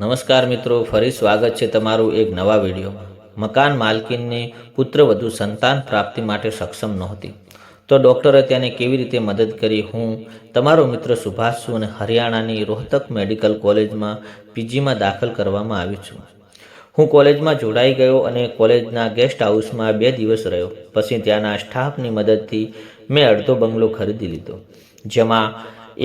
નમસ્કાર મિત્રો, ફરી સ્વાગત છે તમારું એક નવા વિડીયોમાં મકાન માલકીનને પુત્રવધુ સંતાન પ્રાપ્તિ માટે સક્ષમ નહોતી. તો ડૉક્ટરે તેને કેવી રીતે મદદ કરી? હું, તમારો મિત્ર સુભાષ છું અને હરિયાણાની રોહતક મેડિકલ કોલેજમાં પીજીમાં દાખલ કરવામાં આવી છું. હું કોલેજમાં જોડાઈ ગયો અને કોલેજના ગેસ્ટ હાઉસમાં બે દિવસ રહ્યો. પછી ત્યાંના સ્ટાફની મદદથી મેં અડધો બંગલો ખરીદી લીધો, જેમાં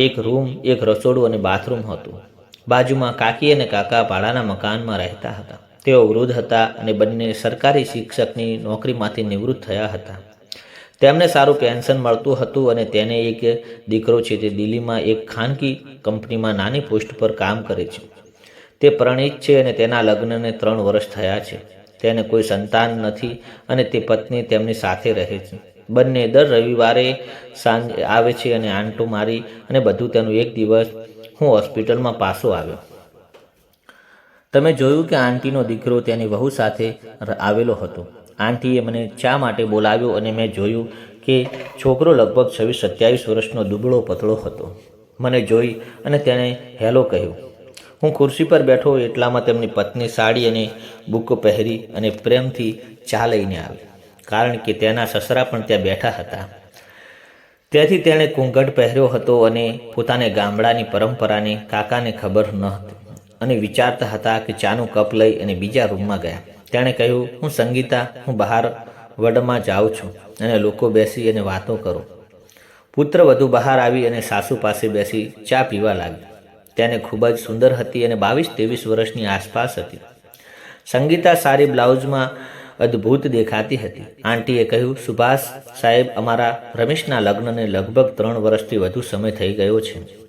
એક રૂમ, એક રસોડું અને બાથરૂમ હતું. બાજુમાં કાકી અને કાકા ભાડાના મકાનમાં રહેતા હતા. તેઓ વૃદ્ધ હતા અને બંને સરકારી શિક્ષકની નોકરીમાંથી નિવૃત્ત થયા હતા. તેમને સારું પેન્શન મળતું હતું અને તેને એક દીકરો છે તે દિલ્હીમાં એક ખાનગી કંપનીમાં નાની પોસ્ટ પર કામ કરે છે. તે પ્રણીત છે અને તેના લગ્નને ત્રણ વર્ષ થયા છે. તેને કોઈ સંતાન નથી અને તે પત્ની તેમની સાથે રહે છે. બંને દર રવિવારે સાંજે આવે છે અને આંટો મારી અને બધું તેનું એક દિવસ હું હોસ્પિટલમાં પાછો આવ્યો. તમે જોયું કે આંટીનો દીકરો તેની વહુ સાથે આવેલો હતો. આંટીએ મને ચા માટે બોલાવ્યો અને મેં જોયું કે છોકરો લગભગ છવ્વીસ, સત્યાવીસ વર્ષનો દુબળો પતળો હતો. મને જોઈ અને તેણે હેલો કહ્યું. હું ખુરશી પર બેઠો એટલામાં તેમની પત્ની સાડી અને બુકો પહેરી અને પ્રેમથી ચા લઈને આવી. કારણ કે તેના સસરા પણ ત્યાં બેઠા હતા. ત્યાંથી તેણે ઘૂંઘટ પહેર્યો હતો અને પોતાને ગામડાની પરંપરાની કાકાને ખબર ન હતી. અને વિચારતા હતા કે ચાનું કપ લઈ અને બીજા રૂમમાં ગયા. તેણે કહ્યું, હું સંગીતા, હું બહાર વડમાં જાઉં છું અને લોકો બેસી અને વાતો કરો. પુત્ર વધુ બહાર આવી અને સાસુ પાસે બેસી ચા પીવા લાગી તેને ખૂબ જ સુંદર હતી અને બાવીસ ત્રેવીસ વર્ષની આસપાસ હતી. સંગીતા સારી બ્લાઉઝમાં અદ્ભુત દેખાતી હતી. આંટીએ કહ્યું, સુભાષ સાહેબ, અમારા રમેશના લગ્નને લગભગ ત્રણ વર્ષથી વધુ સમય થઈ ગયો છે.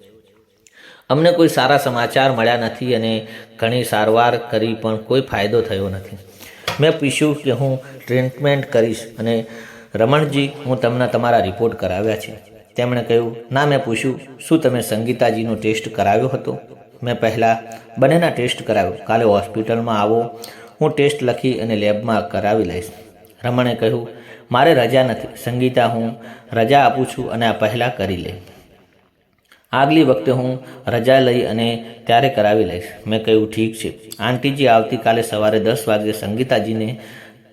અમને કોઈ સારા સમાચાર મળ્યા નથી અને ઘણી સારવાર કરી પણ કોઈ ફાયદો થયો નથી. મેં પૂછ્યું કે હું ટ્રીટમેન્ટ કરીશ અને રમણજી, હું તમને તમારા રિપોર્ટ કરાવ્યા છે. તેમણે કહ્યું, ના, મેં પૂછ્યું, શું તમે સંગીતાજીનો ટેસ્ટ કરાવ્યો હતો? મેં પહેલાં બંનેના ટેસ્ટ કરાવ્યો. કાલે હોસ્પિટલમાં આવો હું ટેસ્ટ લખી અને લેબમાં કરાવી લઈશ. રમણે કહ્યું, મારે રજા નથી, સંગીતા હું રજા આપું છું અને આ પહેલાં કરી લઈ આગલી વખતે હું રજા લઈ અને ત્યારે કરાવી લઈશ. મેં કહ્યું, ઠીક છે. આંટીજી, આવતીકાલે સવારે દસ વાગે સંગીતાજીને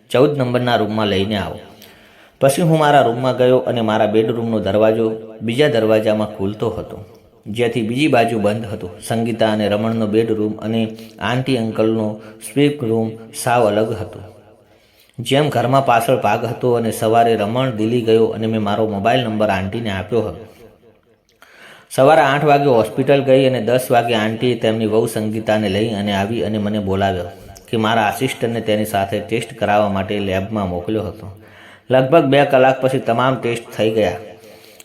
ચૌદ નંબરના રૂમમાં લઈને આવો. પછી હું મારા રૂમમાં ગયો અને મારા બેડરૂમનો દરવાજો બીજા દરવાજામાં ખુલતો હતો. જેથી બીજી બાજુ બંધ હતો. સંગીતા અને રમણનો બેડરૂમ અને આંટી અંકલનો સ્વીપ રૂમ સાવ અલગ હતો. જેમ ઘરમાં પાછળ ભાગ હતો અને સવારે રમણ દિલ્હી ગયો અને મેં મારો મોબાઈલ નંબર આંટીને આપ્યો હતો. સવારે આઠ વાગે હોસ્પિટલ ગઈ અને દસ વાગે આંટીએ તેમની વહુ સંગીતાને લઈ અને આવી અને મને બોલાવ્યો કે મારા આસિસ્ટન્ટને તેની સાથે ટેસ્ટ કરાવવા માટે લેબમાં મોકલ્યો હતો. લગભગ બે કલાક પછી તમામ ટેસ્ટ થઈ ગયા.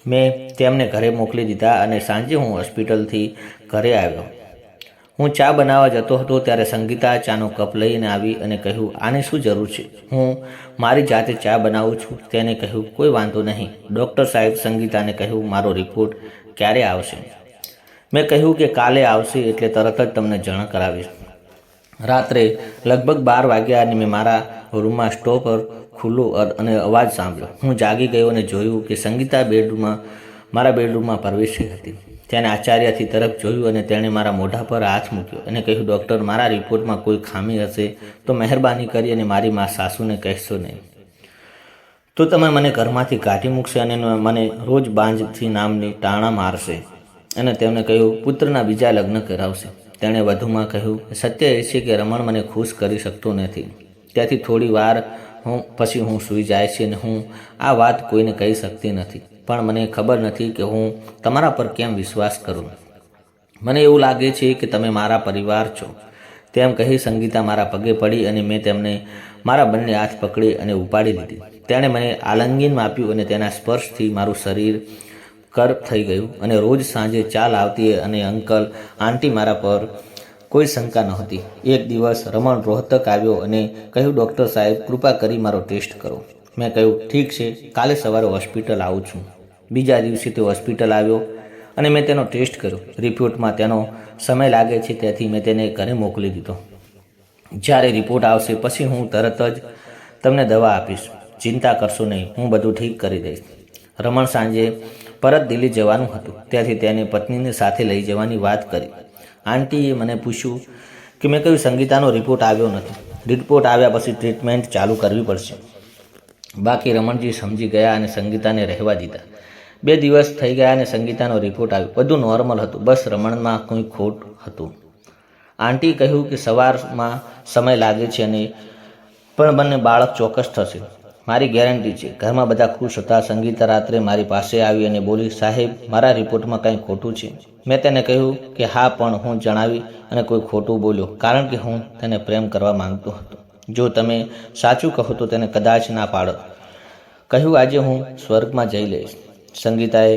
મેં તેમને ઘરે મોકલી દીધા અને સાંજે હું હોસ્પિટલથી ઘરે આવ્યો. હું ચા બનાવવા જતો હતો ત્યારે સંગીતા ચાનો કપ લઈને આવી અને કહ્યું, આની શું જરૂર છે? હું મારી જાતે ચા બનાવું છું. તેને કહ્યું, કોઈ વાંધો નહીં. ડૉક્ટર સાહેબ સંગીતાને કહ્યું, મારો રિપોર્ટ ક્યારે આવશે? મેં કહ્યું કે કાલે આવશે એટલે તરત જ તમને જાણ કરાવીશ. રાત્રે લગભગ બાર વાગ્યા અને મેં મારા રૂમમાં સ્ટોવ પર ખુલ્લું અને અવાજ સાંભળ્યો. હું જાગી ગયો અને જોયું કે સંગીતા બેડરૂમમાં, મારા બેડરૂમમાં પ્રવેશી હતી. તેને આચાર્યથી તરફ જોયું અને તેણે મારા મોઢા પર હાથ મૂક્યો. અને કહ્યું, ડૉક્ટર, મારા રિપોર્ટમાં કોઈ ખામી હશે તો મહેરબાની કરી અને મારી મા સાસુને કહેશો નહીં. તો તમે મને ઘરમાંથી કાઢી મૂકશે અને મને રોજ બાંજથી નામની ટાણા મારશે. અને તેમણે કહ્યું, પુત્રના બીજા લગ્ન કરાવશે. તેણે વધુમાં કહ્યું, સત્ય એ છે કે રમણ મને ખુશ કરી શકતો નથી. ત્યાંથી થોડી વાર હું પછી હું સૂઈ જાય છે અને હું આ વાત કોઈને કહી શકતી નથી. પણ મને ખબર નથી કે હું તમારા પર કેમ વિશ્વાસ કરું. મને એવું લાગે છે કે તમે મારા પરિવાર છો. તેમ કહી સંગીતા મારા પગે પડી અને મેં તેમને મારા બંને હાથ પકડી અને ઉપાડી લીધી. તેણે મને આલંગીન આપ્યું અને તેના સ્પર્શથી મારું શરીર કર થઈ ગયું અને રોજ સાંજે ચાલ આવતી અને અંકલ, આંટી મારા પર કોઈ શંકા નહોતી એક દિવસ રમણ રોહતક આવ્યો અને કહ્યું, ડૉક્ટર સાહેબ, કૃપા કરી મારો ટેસ્ટ કરો. મેં કહ્યું, ઠીક છે, કાલે સવારે હોસ્પિટલ આવું છું. બીજા દિવસે તે હોસ્પિટલ આવ્યો અને મેં તેનો ટેસ્ટ કર્યો. રિપોર્ટમાં તેનો સમય લાગે છે, તેથી મેં તેને ઘરે મોકલી દીધો. જ્યારે રિપોર્ટ આવશે, પછી હું તરત જ તમને દવા આપીશ. ચિંતા કરશો નહીં, હું બધું ઠીક કરી દઈશ. રમણ સાંજે પરત દિલ્હી જવાનું હતું. ત્યાંથી તેને પત્નીને સાથે લઈ જવાની વાત કરી. આંટીએ મને પૂછ્યું કે મેં કહ્યું, સંગીતાનો રિપોર્ટ આવ્યો નથી. રિપોર્ટ આવ્યા પછી ટ્રીટમેન્ટ ચાલુ કરવી પડશે. બાકી રમણજી સમજી ગયા અને સંગીતાને રહેવા દીધા. બે દિવસ થઈ ગયા અને સંગીતાનો રિપોર્ટ આવ્યો. બધું નોર્મલ હતું. બસ રમણમાં કોઈ ખોટ હતું. આંટી કહ્યું કે સવારમાં સમય લાગે છે અને પણ બંને બાળક ચોક્કસ થશે. મારી ગેરંટી છે. ઘરમાં બધા ખુશ હતા. સંગીતા રાત્રે મારી પાસે આવી અને બોલી, સાહેબ, મારા રિપોર્ટમાં કંઈ ખોટું છે? મેં તેને કહ્યું કે હા, પણ હું જણાવી અને કોઈ ખોટું બોલ્યો, કારણ કે હું તેને પ્રેમ કરવા માંગતો હતો. જો તમે સાચું કહો તો તેને કદાચ ના પાડો. કહ્યું, આજે હું સ્વર્ગમાં જઈ લઈશ. સંગીતાએ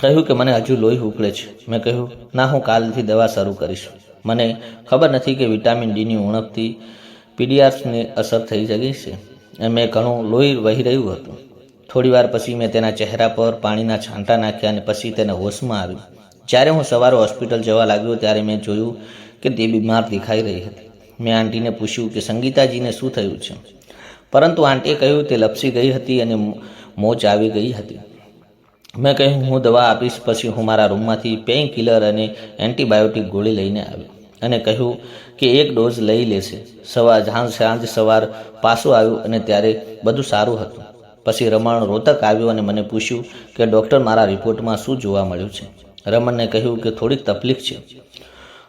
કહ્યું કે, મને હજુ લોહી ઉકળે છે. મેં કહ્યું, ના, હું કાલથી દવા શરૂ કરીશ. મને ખબર નથી કે વિટામિન ડીની ઉણપથી પીડીઆર્સને અસર થઈ જગી છે. અને મેં ઘણું લોહી વહી રહ્યું હતું. થોડી વાર પછી મેં તેના ચહેરા પર પાણીના છાંટા નાખ્યા અને પછી તેને હોશમાં આવ્યું. જ્યારે હું સવારે હોસ્પિટલ જવા લાગ્યો ત્યારે મેં જોયું કે તે બીમાર દેખાઈ રહી હતી. મેં આંટીને પૂછ્યું કે, સંગીતાજીને શું થયું છે? પરંતુ આંટીએ કહ્યું, તે લપસી ગઈ હતી અને મોચ આવી ગઈ હતી. મેં કહ્યું, હું દવા આપીશ, પછી હું મારા રૂમમાંથી પેઇન કિલર અને એન્ટીબાયોટિક ગોળી લઈને આવ્યો. અને કહ્યું કે, એક ડોઝ લઈ લેશે. સવાર, સાંજ સાંજ સવાર પાછું આવ્યું અને ત્યારે બધું સારું હતું. પછી રમણ રોતક આવ્યો અને મને પૂછ્યું કે, ડૉક્ટર, મારા રિપોર્ટમાં શું જોવા મળ્યું છે? રમણને કહ્યું કે થોડીક તકલીફ છે.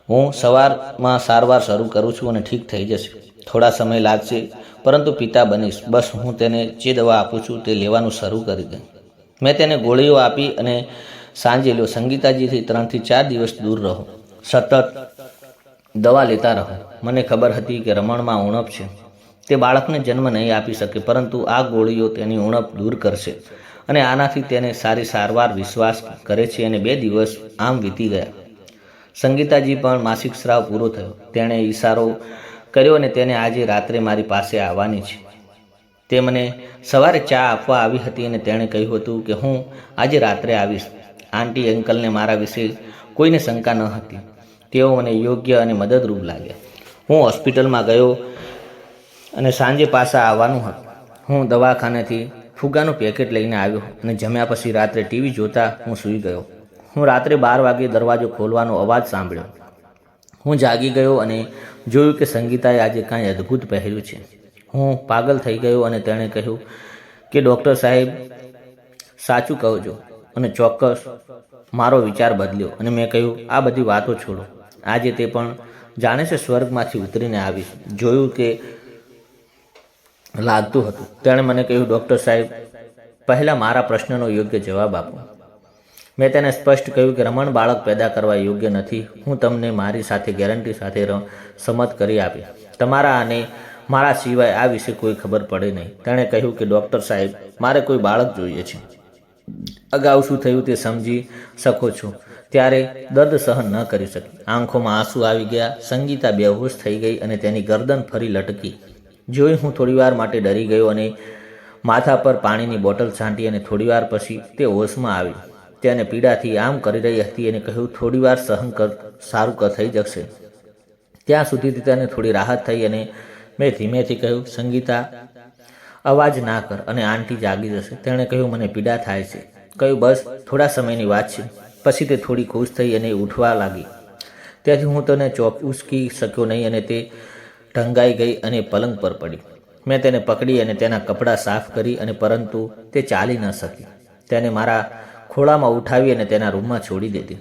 હું સવારમાં સારવાર શરૂ કરું છું અને ઠીક થઈ જશે. થોડા સમય લાગશે, પરંતુ પિતા બનીશ. બસ હું તેને જે દવા આપું છું તે લેવાનું શરૂ કરી દઉં મેં તેને ગોળીઓ આપી અને સાંજે લો સંગીતાજીથી ત્રણથી ચાર દિવસ દૂર રહો. સતત દવા લેતા રહો. મને ખબર હતી કે રમણમાં ઉણપ છે. તે બાળકને જન્મ નહીં આપી શકે, પરંતુ આ ગોળીઓ તેની ઉણપ દૂર કરશે અને આનાથી તેને સારી સારવાર વિશ્વાસ કરે છે અને બે દિવસ આમ વીતી ગયા. સંગીતાજી પણ માસિક સ્રાવ પૂરો થયો. તેણે ઈશારો કર્યો અને તેને આજે રાત્રે મારી પાસે આવવાની છે. તે મને સવારે ચા આપવા આવી હતી અને તેણે કહ્યું હતું કે હું આજે રાત્રે આવીશ. આંટી, અંકલને મારા વિશે કોઈને શંકા ન હતી. તેઓ મને યોગ્ય અને મદદરૂપ લાગ્યા. હું હોસ્પિટલમાં ગયો અને સાંજે પાછા આવવાનું હતું. હું દવાખાનેથી ફુગાનું પેકેટ લઈને આવ્યો અને જમ્યા પછી રાત્રે ટીવી જોતા હું સૂઈ ગયો. હું રાત્રે બાર વાગે દરવાજો ખોલવાનો અવાજ સાંભળ્યો. હું જાગી ગયો અને જોયું કે સંગીતાએ આજે કાંઈ અદ્ભુત પહેર્યું છે. હું પાગલ થઈ ગયો અને તેણે કહ્યું કે, ડૉક્ટર સાહેબ, સાચું કહો છો અને ચોક્કસ મારો વિચાર બદલ્યો અને મેં કહ્યું, આ બધી વાતો છોડો. આજે તે પણ જાણે છે સ્વર્ગમાંથી ઉતરીને આવીશ. જોયું કે લાગતું હતું. તેણે મને કહ્યું, ડૉક્ટર સાહેબ, પહેલાં મારા પ્રશ્નનો યોગ્ય જવાબ આપો. મેં તેને સ્પષ્ટ કહ્યું કે રમણ બાળક પેદા કરવા યોગ્ય નથી. હું તમને મારી સાથે ગેરંટી સાથે સંમત કરી આપી તમારા અને મારા સિવાય આ વિશે કોઈ ખબર પડે નહીં. તેણે કહ્યું કે, ડૉક્ટર સાહેબ, મારે કોઈ બાળક જોઈએ છે. અગાઉ શું થયું તે સમજી શકો છો. ત્યારે દર્દ સહન ન કરી શકી. આંખોમાં આંસુ આવી ગયા, સંગીતા બેહોશ થઈ ગઈ અને તેની ગરદન ફરી લટકી. જોઈ હું થોડીવાર માટે ડરી ગયો અને માથા પર પાણીની બોટલ છાંટી અને થોડીવાર પછી તે હોશમાં આવી. તેને પીડાથી આમ કરી રહી હતી અને કહ્યું, થોડીવાર સહન કર, સારું કર, થઈ જશે. ત્યાં સુધી તેને થોડી રાહત થઈ અને મેં ધીમેથી કહ્યું, સંગીતા, અવાજ ના કર અને આંટી જાગી જશે. તેણે કહ્યું, મને પીડા થાય છે. કહ્યું, બસ, થોડા સમયની વાત છે. પછી તે થોડી ખુશ થઈ અને ઉઠવા લાગી. ત્યાંથી હું તને ચોક ઉચકી શક્યો નહીં અને તે ઢંગાઈ ગઈ અને પલંગ પર પડી. મેં તેને પકડી અને તેના કપડાં સાફ કરી અને પરંતુ તે ચાલી ન શકી. તેને મારા ખોળામાં ઉઠાવી અને તેના રૂમમાં છોડી દીધી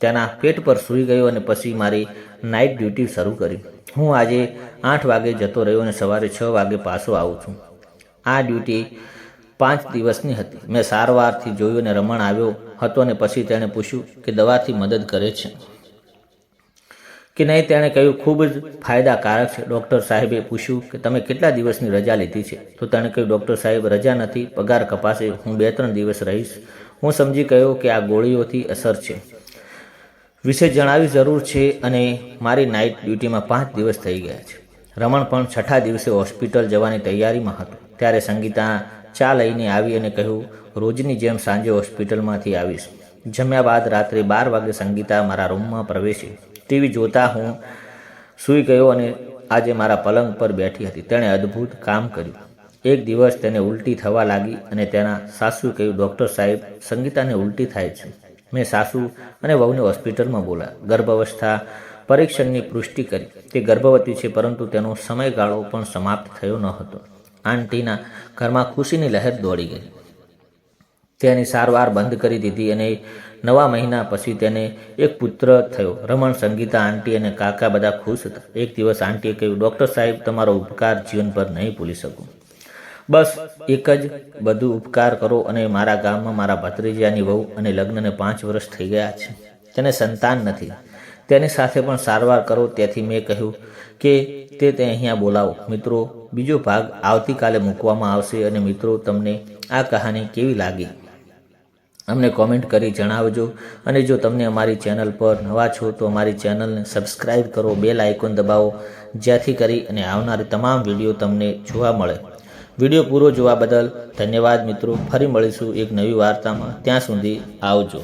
તેના પેટ પર સૂઈ ગયો અને પછી મારી નાઇટ ડ્યુટી શરૂ કરી. હું આજે આઠ વાગે જતો રહ્યો અને સવારે છ વાગે પાછો આવું છું. આ ડ્યુટી પાંચ દિવસની હતી. મેં સારવારથી જોયું અને રમણ આવ્યો હતો અને પછી તેણે પૂછ્યું કે દવાથી મદદ કરે છે. કે નહીં તેણે કહ્યું, ખૂબ જ ફાયદાકારક છે. ડૉક્ટર સાહેબે પૂછ્યું કે, તમે કેટલા દિવસની રજા લીધી છે? તો તેણે કહ્યું, ડૉક્ટર સાહેબ, રજા નથી, પગાર કપાશે, હું બે ત્રણ દિવસ રહીશ. હું સમજી ગયો કે આ ગોળીઓથી અસર છે. વિશે જણાવી જરૂર છે અને મારી નાઇટ ડ્યુટીમાં પાંચ દિવસ થઈ ગયા છે. રમણ પણ છઠ્ઠા દિવસે હોસ્પિટલ જવાની તૈયારીમાં હતો. ત્યારે સંગીતા ચા લઈને આવી અને કહ્યું, રોજની જેમ સાંજે હોસ્પિટલમાંથી આવીશ. જમ્યા બાદ રાત્રે બાર વાગે સંગીતા મારા રૂમમાં પ્રવેશી. ટીવી જોતા હું સૂઈ ગયો અને આજે મારા પલંગ પર બેઠી હતી. તેણે અદ્ભુત કામ કર્યું. એક દિવસ તેને ઉલટી થવા લાગી અને તેના સાસુએ કહ્યું, ડૉક્ટર સાહેબ, સંગીતાને ઉલટી થાય છે. મેં સાસુ અને વહુને હોસ્પિટલમાં બોલા ગર્ભાવસ્થા પરીક્ષણની પુષ્ટિ કરી. તે ગર્ભવતી છે, પરંતુ તેનો સમયગાળો પણ સમાપ્ત થયો ન હતો. આંટીના ઘરમાં ખુશીની લહેર દોડી ગઈ. તેની સારવાર બંધ કરી દીધી અને નવા મહિના પછી તેને એક પુત્ર થયો. રમણ, સંગીતા, આંટી અને કાકા બધા ખુશ હતા. એક દિવસ આંટીએ કહ્યું, ડૉક્ટર સાહેબ, તમારો ઉપકાર જીવનભર નહીં ભૂલી શકું. બસ, એક જ બધું ઉપકાર કરો અને મારા ગામમાં મારા ભત્રીજાની વહુ અને લગ્નને પાંચ વર્ષ થઈ ગયા છે. તેને સંતાન નથી. તેની સાથે પણ સારવાર કરો. તેથી મેં કહ્યું કે, તે તે અહીંયા બોલાવો. મિત્રો, બીજો ભાગ આવતીકાલે મૂકવામાં આવશે અને મિત્રો, તમને આ કહાની કેવી લાગી? અમને કોમેન્ટ કરી જણાવજો. અને જો તમને અમારી ચેનલ પર નવા છો, તો અમારી ચેનલને સબસ્ક્રાઈબ કરો બેલ આઇકોન દબાવો, જેથી કરી અને આવનારી તમામ વીડિયો તમને જોવા મળે. વીડિયો પૂરો જોવા બદલ ધન્યવાદ મિત્રો. ફરી મળીશું એક નવી વાર્તામાં. ત્યાં સુધી આવજો.